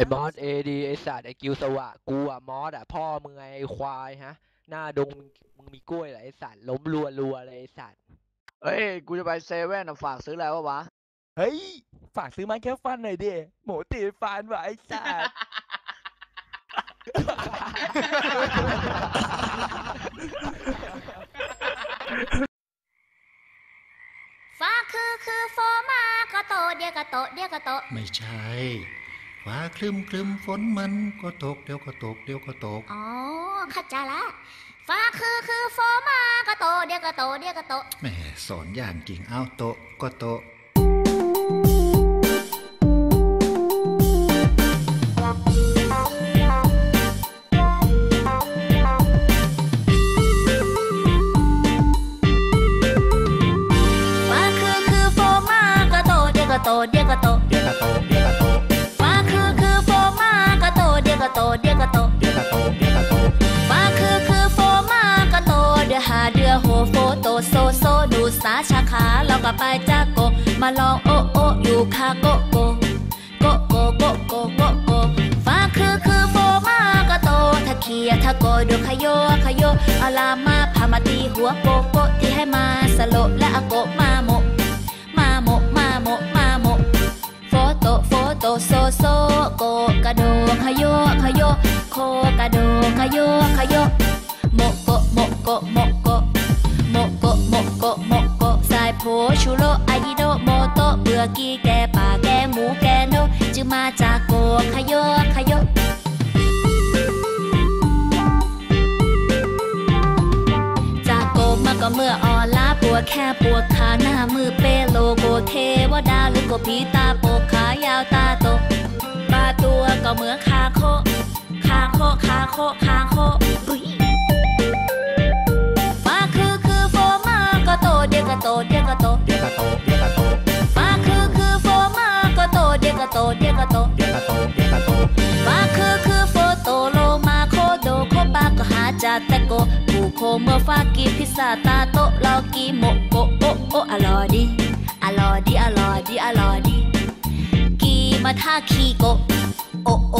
อ้มอสเอดีไอ้สัตว์ไอ้กิวสวะกูอะมอสอะพ่อมึงไงไอ้ควายฮะ หน้าดงมึงมีกล้วยเหรอไอ้สัตว์ล้มรัวรัวๆเลยไอ้สัตว์เฮ้ย กูจะไปเซเว่นอะฝากซื้ออะไรวะวะ เฮ้ย ฝากซื้อไม้แค่ฟันหน่อยดิหมูตีฟันว่ะไอ้สัสฟ้าคือคือโฟมาก็โตเดียวก็โตเดียวก็โตไม่ใช่ ฟ้าคลึมคลึมฝนมันก็ตกเดี๋ยวก็ตกเดี๋ยวก็ตก อ๋อเข้าใจละ ฟ้าคือคือโฟมาก็โต เดียวก็โต เดียวก็โต แหม่สอนอย่างจริง เอาโตะก็โตาเราก็ไปจากโก มาลองโอโออยู่คาโกโกโกโกโกโกโกโกฟ้าคือคือโฟมาก็โตถ้าเคียถ้าโกดูขยโยขยโยอาลามาพามาตีหัวโกโกที่ให้มาสโลและอโกมาโมมาโมมาโมมาโมโฟโตโฟโตโซโซโกกระโดขยโยขยโยโคกระโดขยโยขยโยโมโกโมโกโมโกโมโกโมโกโม โกสายโพชูโรอายิโดโมโตเบื่อกีแกป่าแกหมูแกโนจึงมาจากโกขยโยขยโยจากโกมาก็เมื่อออลาปวดแค่ปวดขาหน้ามือเปโลโกเทวดาหรือโกผีตาโปกขายาวตาโตปลาตัวก็เหมือนคาโคคาโคคาโคคาโคอุ๊ย ยวก็โตเดียวก็โตเดี๋ยวก็โตเดี๋ยวก็โตฟ้าคือคือโฟมาก็โตเดียวก็โตเดียวก็โตเดี๋ยวก็โตเดี๋ยวก็โตฟ้าคือคือโฟโตโลมาโคโดโคปาก็หาจาตะโกผู้โคเมื่อฟ้ากีพิซซ่าตาโตลอกีโมโกโอโออร่อยดีอร่อยดีอร่อยดีอร่อยดีกีมาท่าคีโกโอโอ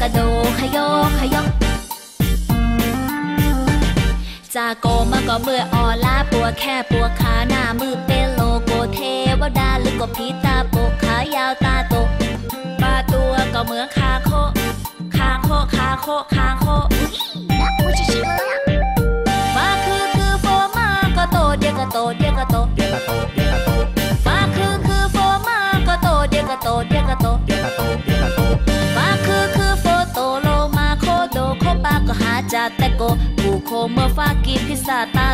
กระโดขยโยขยโยจากโกมาก็เมื่อออลาปวดแค่ปวดขาหน้ามือเป็นโลโกเทวดาหรือก็ผีตาโปกขายาวตาโตปลาตัวก็เหมือนคาโค ผู้โคเมื่อฟ้ากินพิซซ่าตา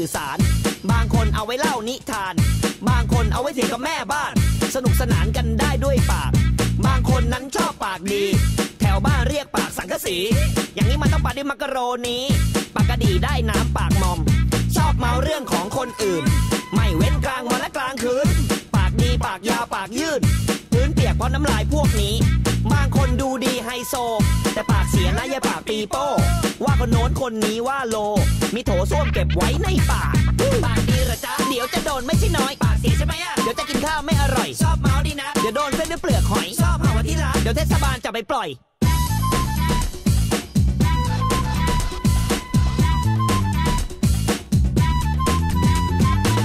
สื่อสาร บางคนเอาไว้เล่านิทาน บางคนเอาไว้เถียงกับแม่บ้าน สนุกสนานกันได้ด้วยปาก บางคนนั้นชอบปากดี แถวบ้านเรียกปากสังกะสี อย่างนี้มันต้องปาด้วยมักกะโรนีปากกะดีได้น้ำปากมอม ชอบเมาเรื่องของคนอื่น ไม่เว้นกลางวันและกลางคืน ปากดีปากยาวปากยืดะน้ำลายพวกนี้ บางคนดูดีไฮโซ แต่ปากเสียนะอย่าปากปีโป้ ว่าคนโน้นคนนี้ว่าโล มีโถส้วมเก็บไว้ในปาก ปากดีหรอจ๊ะ เดี๋ยวจะโดนไม่ใช่น้อย ปากเสียใช่ไหมอะเดี๋ยวจะกินข้าวไม่อร่อย ชอบเมาดีนะ เดี๋ยวโดนเส้นด้วยเปลือกหอย ชอบเผาที่ร้าน เดี๋ยวเทศบาลจะไปปล่อย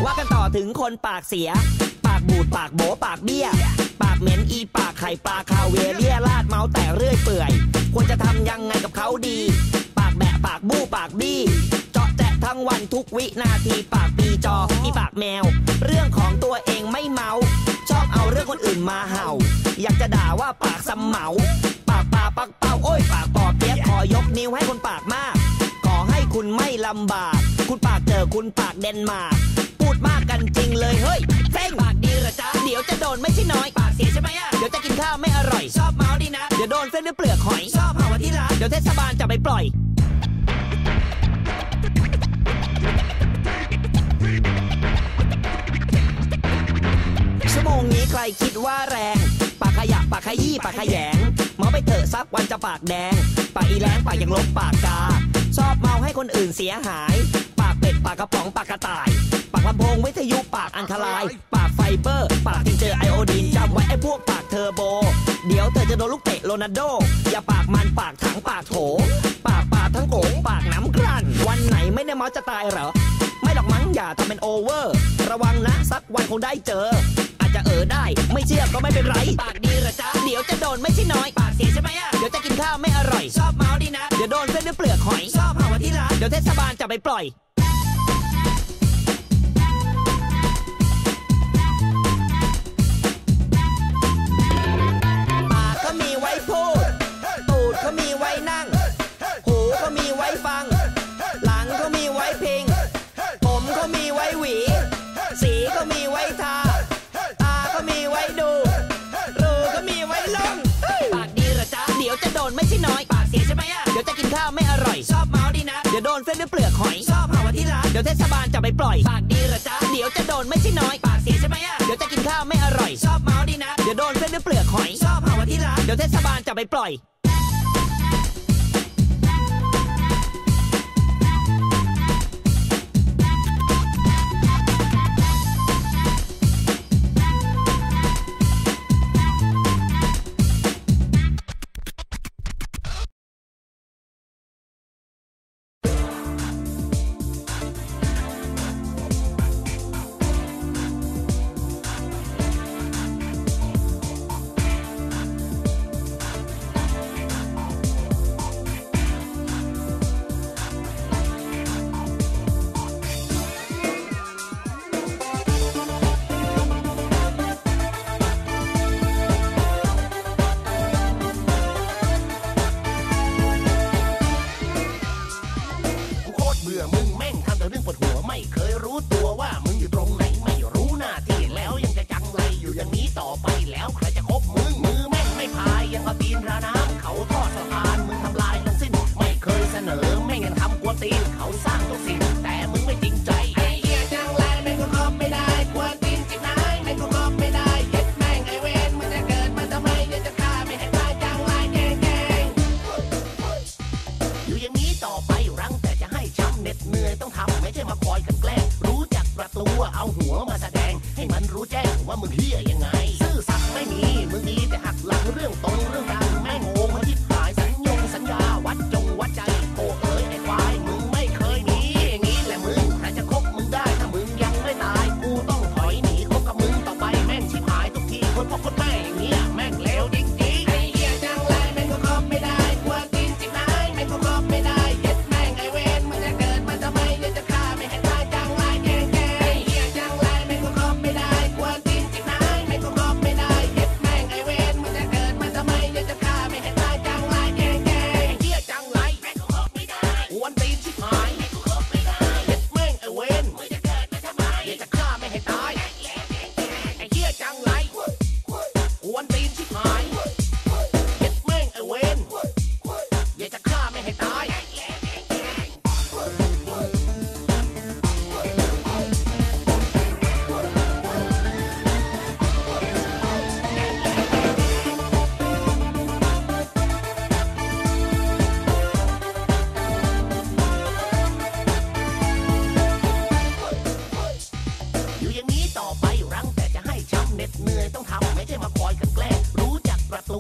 ว่ากันต่อถึงคนปากเสีย ปากบูดปากโบปากเบี้ยปากเหม็นอีปากไข่ปลาคาเวียเลี่ยลาดเมาแต่เรื่อยเปื่อย ควรจะทำยังไงกับเขาดี ปากแบะปากบู้ปากบี้ เจาะแจะทั้งวันทุกวินาทีปากปีจออีปากแมว เรื่องของตัวเองไม่เมา ชอบเอาเรื่องคนอื่นมาเห่า อยากจะด่าว่าปากสำเหมา ปากปลาปักเป้าโอ้ยปากปอเปี๊ยกขอยกนิ้วให้คนปากมาก ขอให้คุณไม่ลำบาก คุณปากเจอคุณปากเดนมาร์ก พูดมากกันจริงเลยเฮ้ยเฟ้งปากดีเหรอจ๊ะเดี๋ยวจะโดนไม่ใช่น้อยปากเสียใช่ไหมอะเดี๋ยวจะกินข้าวไม่อร่อย ชอบเมาดีนะ เดี๋ยวโดนเส้นด้วยเปลือกหอยชอบเผาที่ร้านเดี๋ยวเทศบาลจะไปปล่อยชั่วโมงนี้ใครคิดว่าแรง ปากขยะปากขยี้ปากขยงเมาไปเถอะซักวันจะปากแดง ปากอีแรงปากยังลบปากกา ชอบเมาให้คนอื่นเสียหายปาก เป็ดปากกระป๋องปากกระต่าย ปากลำโพงวิทยุปากอันตราย ปากไฟเบอร์ ปากที่เจอไอโอดีนจำไว้ไอ้พวกปากเทอร์โบ เดี๋ยวเธอจะโดนลูกเตะโรนัลโด อย่าปากมันปากถังปากโถ ปากปากทั้งโขงปากน้ำกลั่น วันไหนไม่ได้เมาจะตายเหรอ ไม่หรอกมั้งอย่าทำเป็นโอเวอร์ ระวังนะสักวันคงได้เจอ อาจจะเออได้ไม่เชื่อก็ไม่เป็นไร ปากดีเหรอจ๊ะเดี๋ยวจะโดนไม่ใช่น้อยปากเสียใช่ไหมอะเดี๋ยวจะกินข้าวไม่อร่อย ชอบเมาดีนะเดี๋ยวโดนเส้นด้วยเปลือกหอยชอบเผาที่ร้านเดี๋ยวเทศบาลจะไปปล่อย ก็มีไว้ทาตาก็มีไว้ดูรูก็มีไว้ลงปากดีเหรอจ๊ะเดี๋ยวจะโดนไม่ใช่น้อย ปากเสียใช่ไหมอะเดี๋ยวจะกินข้าวไม่อร่อย ชอบเมาดีนะ เดี๋ยวโดนเส้นด้วยเปลือกหอย ชอบเผาที่ร้านเดี๋ยวเทศบาลจะไปปล่อย ปากดีเหรอจ๊ะเดี๋ยวจะโดนไม่ใช่น้อย ปากเสียใช่ไหมอะเดี๋ยวจะกินข้าวไม่อร่อย ชอบเมาดีนะ เดี๋ยวโดนเส้นด้วยเปลือกหอย ชอบเผาที่ร้านเดี๋ยวเทศบาลจะไปปล่อย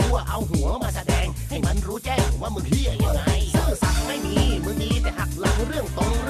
วัวเอาหัวมาแสดง ให้มันรู้แจ้งว่ามึงเฮี้ยยังไงซื่อสัตย์ไม่มีมึงมีแต่หักหลังเรื่องตรง